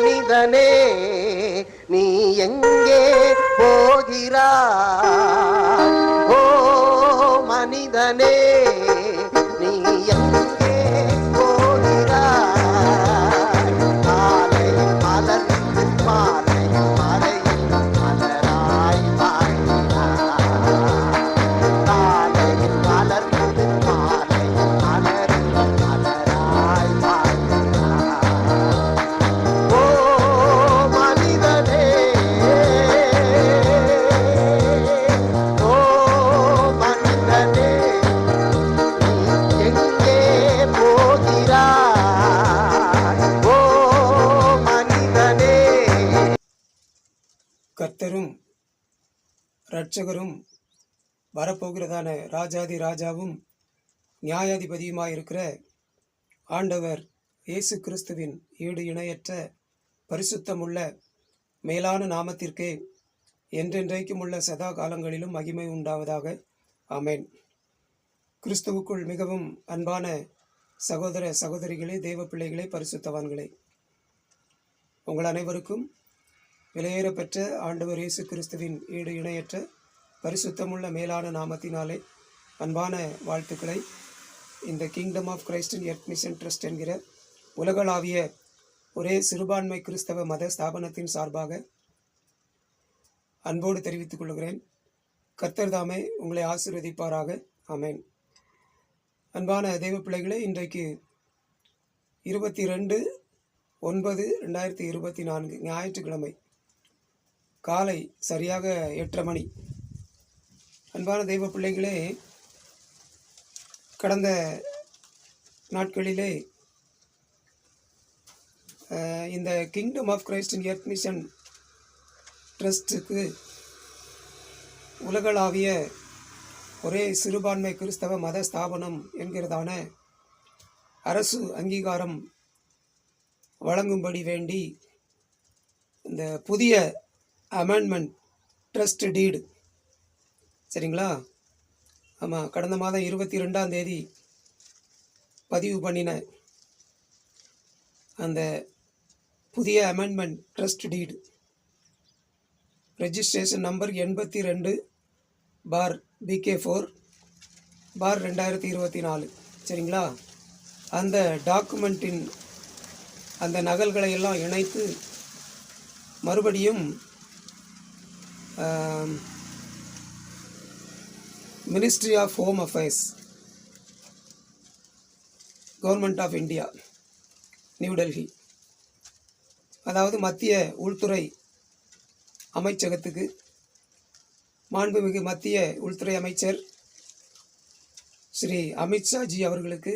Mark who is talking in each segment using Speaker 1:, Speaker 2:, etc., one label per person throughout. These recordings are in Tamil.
Speaker 1: மனிதனே நீ எங்கே போகிறா ஓ மனிதனே
Speaker 2: இரட்சகரும் வரப்போகிறதான ராஜாதி ராஜாவும் நியாயாதிபதியுமாயிருக்கிற ஆண்டவர் இயேசு கிறிஸ்துவின் ஈடு இணையற்ற பரிசுத்தமுள்ள மேலான நாமத்திற்கே என்றென்றைக்கும் உள்ள சதா காலங்களிலும் மகிமை உண்டாவதாக. ஆமேன். கிறிஸ்துவுக்குள் மிகவும் அன்பான சகோதர சகோதரிகளே தேவ பிள்ளைகளே பரிசுத்தவான்களே உங்கள் அனைவருக்கும் விலையேறப்பெற்ற ஆண்டவர் இயேசு கிறிஸ்துவின் ஈடு இணையற்ற பரிசுத்தமுள்ள மேலான நாமத்தினாலே அன்பான வாழ்த்துக்களை. இந்த kingdom of Christ in earth mission trust என்கிற உலகளாவிய ஒரே சிறுபான்மை கிறிஸ்தவ மத ஸ்தாபனத்தின் சார்பாக அன்போடு தெரிவித்துக் கொள்கிறேன். கர்த்தர் தாமே உங்களை ஆசீர்வதிப்பாராக. அமேன் அன்பான தெய்வ பிள்ளைகளே இன்றைக்கு இருபத்தி ரெண்டு ஒன்பது ரெண்டாயிரத்தி இருபத்தி நான்கு ஞாயிற்றுக்கிழமை காலை சரியாக எட்டரை மணி. அன்பான தெய்வ பிள்ளைகளே கடந்த நாட்களிலே இந்த kingdom of Christ in earth mission ட்ரஸ்ட்டுக்கு உலகளாவிய ஒரே சிறுபான்மை கிறிஸ்தவ மத ஸ்தாபனம் என்கிறதான அரசு அங்கீகாரம் வழங்கும்படி வேண்டி இந்த புதிய அமெண்ட்மெண்ட் ட்ரஸ்ட் டீடு சரிங்களா? ஆமாம் கடந்த மாதம் இருபத்தி ரெண்டாம் தேதி பதிவு பண்ணின அந்த புதிய amendment trust deed registration number எண்பத்தி ரெண்டு பார் பிகே ஃபோர் பார் ரெண்டாயிரத்தி இருபத்தி நாலு. சரிங்களா? அந்த டாக்குமெண்ட்டின் அந்த நகல்களை எல்லாம் இணைத்து மறுபடியும் ministry of home affairs government of India new Delhi அதாவது மத்திய உள்துறை அமைச்சகத்துக்கு மாண்புமிகு மத்திய உள்துறை அமைச்சர் ஸ்ரீ அமித்ஷாஜி அவர்களுக்கு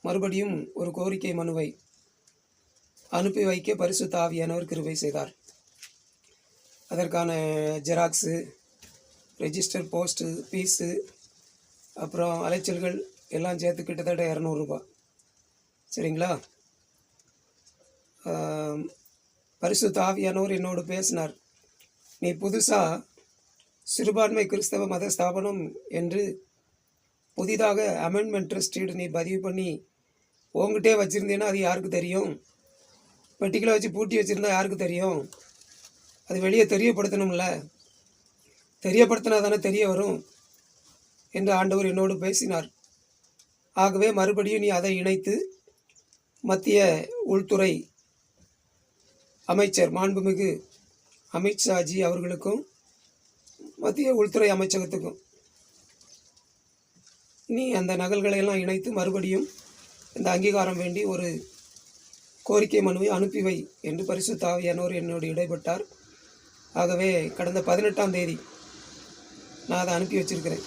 Speaker 2: மறுபடியும் ஒரு கோரிக்கை மனுவை அனுப்பி வைக்க பரிசு தாவியானவர் கிருபை செய்தார். அதற்கான ஜெராக்ஸு ரெஜிஸ்டர் போஸ்ட்டு ஃபீஸு அப்புறம் அலைச்சல்கள் எல்லாம் சேர்த்து கிட்டத்தட்ட இரநூறுபா. சரிங்களா? பரிசு தாவியானவர் என்னோடு பேசினார். நீ புதுசாக சிறுபான்மை கிறிஸ்தவ மத ஸ்தாபனம் என்று புதிதாக அமெண்ட்மெண்ட் ட்ரஸ்டீடு நீ பதிவு பண்ணி உங்ககிட்டே வச்சுருந்தேன்னா அது யாருக்கு தெரியும்? பெட்டிக்கில் வச்சு பூட்டி வச்சுருந்தா யாருக்கு தெரியும்? அது வெளியே தெரியப்படுத்தணும்ல. தெரியப்படுத்தினா தானே தெரிய வரும் என்று ஆண்டவர் என்னோடு பேசினார். ஆகவே மறுபடியும் நீ அதை இணைத்து மத்திய உள்துறை அமைச்சர் மாண்புமிகு அமித்ஷாஜி அவர்களுக்கும் மத்திய உள்துறை அமைச்சகத்துக்கும் நீ அந்த நகல்களை எல்லாம் இணைத்து மறுபடியும் இந்த அங்கீகாரம் வேண்டி ஒரு கோரிக்கை மனுவை அனுப்பி வை என்று பரிசு தாவியானோர் என்னோடு இடைப்பட்டார். ஆகவே கடந்த பதினெட்டாம் தேதி நான் அதை அனுப்பி வச்சிருக்கிறேன்.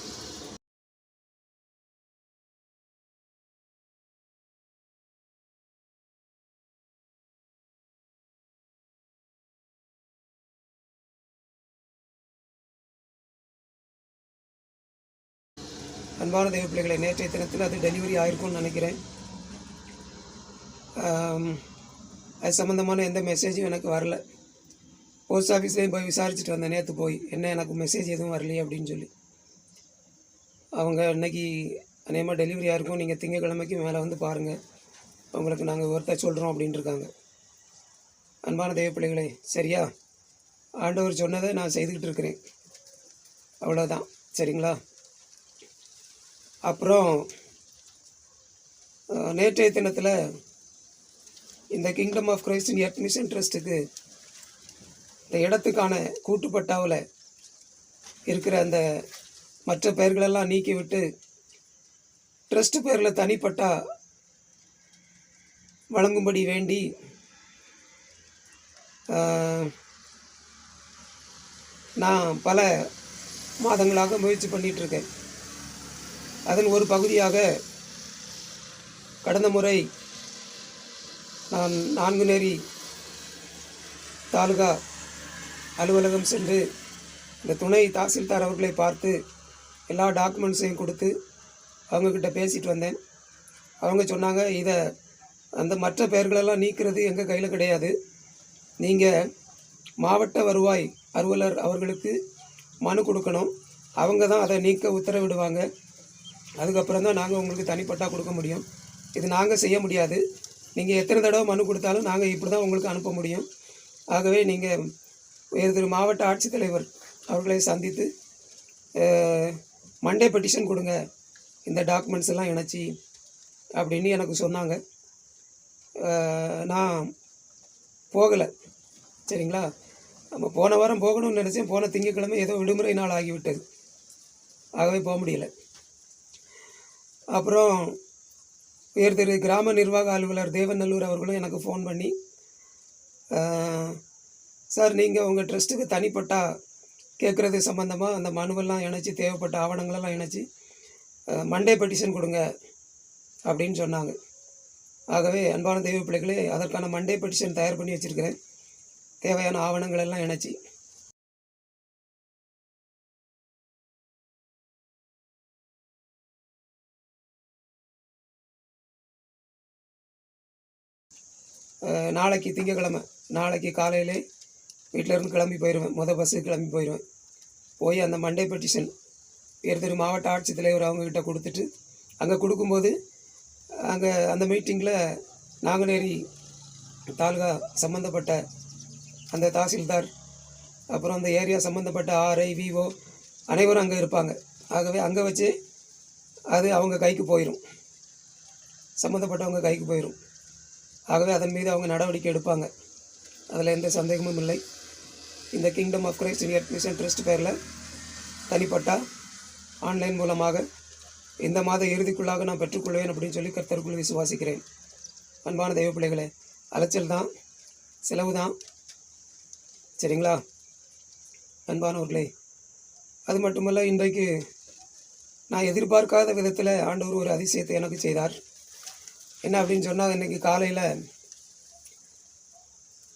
Speaker 2: அன்பான தெய்வ பிள்ளைகளை நேற்றைய தினத்தில் அது டெலிவரி ஆயிருக்கும்னு நினைக்கிறேன். அது சம்மந்தமான எந்த மெசேஜும் எனக்கு வரல. போஸ்ட் ஆஃபீஸ்லேயும் போய் விசாரிச்சுட்டு வந்தேன். நேற்று போய் என்ன எனக்கு மெசேஜ் எதுவும் வரலையே? அப்படின்னு சொல்லி. அவங்க இன்றைக்கி அநேகமாக டெலிவரி ஆயிருக்கும் நீங்கள் திங்கக்கிழமைக்கு மேலே வந்து பாருங்கள் உங்களுக்கு நாங்கள் ஒருத்தர் சொல்கிறோம் அப்படின்ட்டு இருக்காங்க. அன்பான தெய்வ பிள்ளைகளே சரியா? ஆண்டவர் சொன்னதை நான் செய்துக்கிட்டு இருக்கிறேன். அவ்வளோதான் சரிங்களா? அப்புறம் நேற்றைய தினத்தில் இந்த கிங்டம் ஆஃப் கிரைஸ்டின் இன் ட்ரஸ்ட்டுக்கு இந்த இடத்துக்கான கூட்டுப்பட்டாவில் இருக்கிற அந்த மற்ற பெயர்களெல்லாம் நீக்கிவிட்டு ட்ரஸ்ட் பேரில் தனிப்பட்டா வழங்கும்படி வேண்டி நான் பல மாதங்களாக முயற்சி பண்ணிகிட்ருக்கேன் அதன் ஒரு பகுதியாக கடந்த முறை நான் நான்குநேரி தாலுகா அலுவலகம் சென்று இந்த துணை தாசில்தார் அவர்களை பார்த்து எல்லா டாக்குமெண்ட்ஸையும் கொடுத்து அவங்கக்கிட்ட பேசிட்டு வந்தேன். அவங்க சொன்னாங்க இதை அந்த மற்ற பெயர்களெல்லாம் நீக்கிறது எங்கள் கையில் கிடையாது. நீங்கள் மாவட்ட வருவாய் அலுவலர் அவர்களுக்கு மனு கொடுக்கணும். அவங்க தான் அதை நீக்க உத்தரவிடுவாங்க. அதுக்கப்புறம் தான் நாங்கள் உங்களுக்கு தனிப்பட்டா கொடுக்க முடியும். இது நாங்கள் செய்ய முடியாது. நீங்கள் எத்தனை தடவை மனு கொடுத்தாலும் நாங்கள் இப்படி தான் உங்களுக்கு அனுப்ப முடியும். ஆகவே நீங்கள் திரு மாவட்ட ஆட்சித்தலைவர் அவர்களை சந்தித்து மண்டே பெட்டிஷன் கொடுங்க. இந்த டாக்குமெண்ட்ஸ் எல்லாம் இணைச்சி அப்படின்னு எனக்கு சொன்னாங்க. நான் போகலை. சரிங்களா? நம்ம போன வாரம் போகணும்னு நினச்சேன். போன திங்கக்கிழமை ஏதோ விடுமுறை நாள் ஆகிவிட்டது. ஆகவே போக முடியல. அப்புறம் உயர் திரு கிராம நிர்வாக அலுவலர் தேவநல்லூர் அவர்களும் எனக்கு ஃபோன் பண்ணி சார் நீங்கள் உங்கள் ட்ரஸ்ட்டுக்கு தனிப்பட்டா கேட்குறது சம்மந்தமாக அந்த மனுவெல்லாம் இணைச்சி தேவைப்பட்ட ஆவணங்களெல்லாம் இணைச்சி மண்டே பெட்டிஷன் கொடுங்க அப்படின்னு சொன்னாங்க. ஆகவே அன்பான தெய்வ பிள்ளைகளே அதற்கான மண்டே பெட்டிஷன் தயார் பண்ணி வச்சுருக்கிறேன். தேவையான ஆவணங்கள் எல்லாம் இணைச்சி நாளைக்கு திங்கக்கிழமை நாளைக்கு காலையிலே வீட்டில் இருந்து கிளம்பி போயிடுவேன் மொதல் பஸ்ஸுக்கு கிளம்பி போயிடுவேன் போய் அந்த மண்டே பெட்டிஷன் வேறு மாவட்ட ஆட்சித்தலைவர் அவங்கக்கிட்ட கொடுத்துட்டு அங்கே கொடுக்கும்போது அங்கே அந்த மீட்டிங்கில் நாங்குநேரி தாலுகா சம்மந்தப்பட்ட அந்த தாசில்தார் அப்புறம் அந்த ஏரியா சம்மந்தப்பட்ட ஆர்ஐ விஓ அனைவரும் அங்கே இருப்பாங்க. ஆகவே அங்கே வச்சு அது அவங்க கைக்கு போயிடும் சம்மந்தப்பட்டவங்க கைக்கு போயிடும் ஆகவே அதன் மீது அவங்க நடவடிக்கை எடுப்பாங்க. அதில் எந்த சந்தேகமும் இல்லை. இந்த kingdom of Christ in mission trust பேரில் தனிப்பட்டா ஆன்லைன் மூலமாக இந்த மாத இறுதிக்குள்ளாக நான் பெற்றுக்கொள்வேன் அப்படின்னு சொல்லி கர்த்தருக்குள் விசுவாசிக்கிறேன். அன்பான தெய்வ பிள்ளைகளே அலைச்சல் தான் செலவு தான். சரிங்களா? அன்பானவர்களே அது மட்டுமல்ல இன்றைக்கு நான் எதிர்பார்க்காத விதத்தில் ஆண்டவர் ஒரு அதிசயத்தை எனக்கு செய்தார். என்ன அப்படின்னு சொன்னால் இன்றைக்கி காலையில்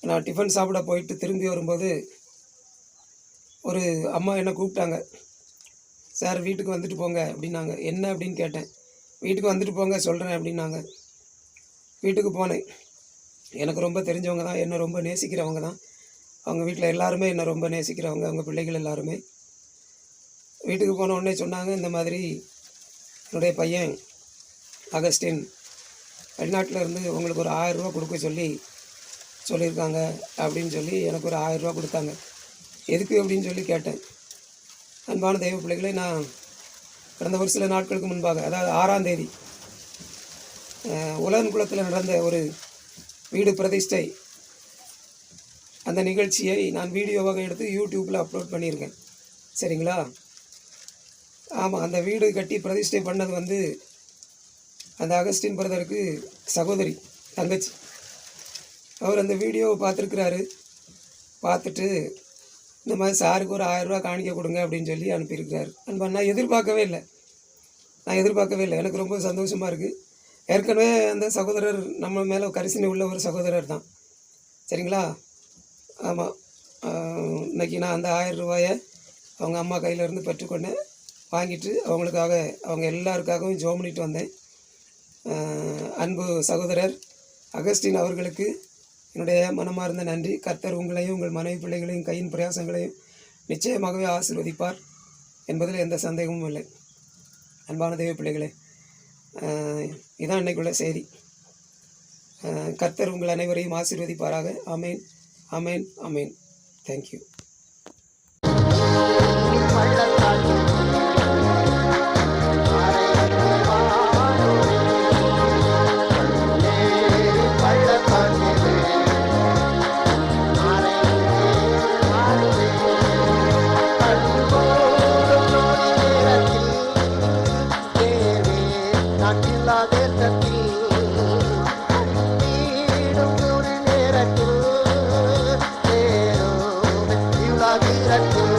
Speaker 2: நான் டிஃபன் சாப்பிட போயிட்டு திரும்பி வரும்போது ஒரு அம்மா என்னை கூப்பிட்டாங்க சார் வீட்டுக்கு வந்துட்டு போங்க அப்படின்னாங்க. என்ன? அப்படின்னு கேட்டேன். வீட்டுக்கு வந்துட்டு போங்க சொல்கிறேன் அப்படின்னாங்க. வீட்டுக்கு போனேன். எனக்கு ரொம்ப தெரிஞ்சவங்க தான் என்னை ரொம்ப நேசிக்கிறவங்க தான். அவங்க வீட்டில் எல்லாருமே என்னை ரொம்ப நேசிக்கிறவங்க அவங்க பிள்ளைகள் எல்லாருமே. வீட்டுக்கு போன உடனே சொன்னாங்க இந்த மாதிரி என்னுடைய பையன் அகஸ்டின் வெளிநாட்டில் இருந்து உங்களுக்கு ஒரு ஆயிரரூபா கொடுக்க சொல்லி சொல்லியிருக்காங்க அப்படின்னு சொல்லி எனக்கு ஒரு ஆயிரரூபா கொடுத்தாங்க. எதுக்கு அப்படின்னு சொல்லி கேட்டேன். அன்பான தெய்வ பிள்ளைகளை நான் கடந்த ஒரு சில நாட்களுக்கு முன்பாக அதாவது ஆறாம் தேதி உலகன் உலகன்குளத்தில் நடந்த ஒரு வீடு பிரதிஷ்டை அந்த நிகழ்ச்சியை நான் வீடியோவாக எடுத்து யூடியூப்பில் அப்லோட் பண்ணியிருக்கேன். சரிங்களா? ஆமாம் அந்த வீடு கட்டி பிரதிஷ்டை பண்ணது வந்து அந்த அகஸ்டின் பிரதருக்கு சகோதரி தங்கச்சி. அவர் அந்த வீடியோவை பார்த்துருக்குறாரு. பார்த்துட்டு இந்த மாதிரி சாருக்கு ஒரு ஆயிரரூவா காணிக்க கொடுங்க அப்படின்னு சொல்லி அனுப்பியிருக்கிறாரு. அன்பா நான் எதிர்பார்க்கவே இல்லை. நான் எதிர்பார்க்கவே இல்லை. எனக்கு ரொம்ப சந்தோஷமாக இருக்குது ஏற்கனவே அந்த சகோதரர் நம்ம மேலே கரிசனை உள்ள ஒரு சகோதரர் தான். சரிங்களா? ஆமாம் இன்னைக்கு நான் அந்த ஆயிரம் ரூபாயை அவங்க அம்மா கையிலேருந்து பெற்றுக்கொண்டேன் வாங்கிட்டு அவங்களுக்காக அவங்க எல்லாருக்காகவும் ஜோம் பண்ணிட்டு வந்தேன். அன்பு சகோதரர் அகஸ்டின் அவர்களுக்கு என்னுடைய மனமார்ந்த நன்றி. கர்த்தர் உங்களையும் உங்கள் மனைவி பிள்ளைகளையும் கையின் பிரயாசங்களையும் நிச்சயமாகவே ஆசீர்வதிப்பார் என்பதில் எந்த சந்தேகமும் இல்லை. அன்பான தெய்வ பிள்ளைகளே இதான் இன்றைக்குள்ள செய்தி. கர்த்தர் உங்கள் அனைவரையும் ஆசீர்வதிப்பாராக. Amen
Speaker 1: amen amen thank you
Speaker 3: Thank you.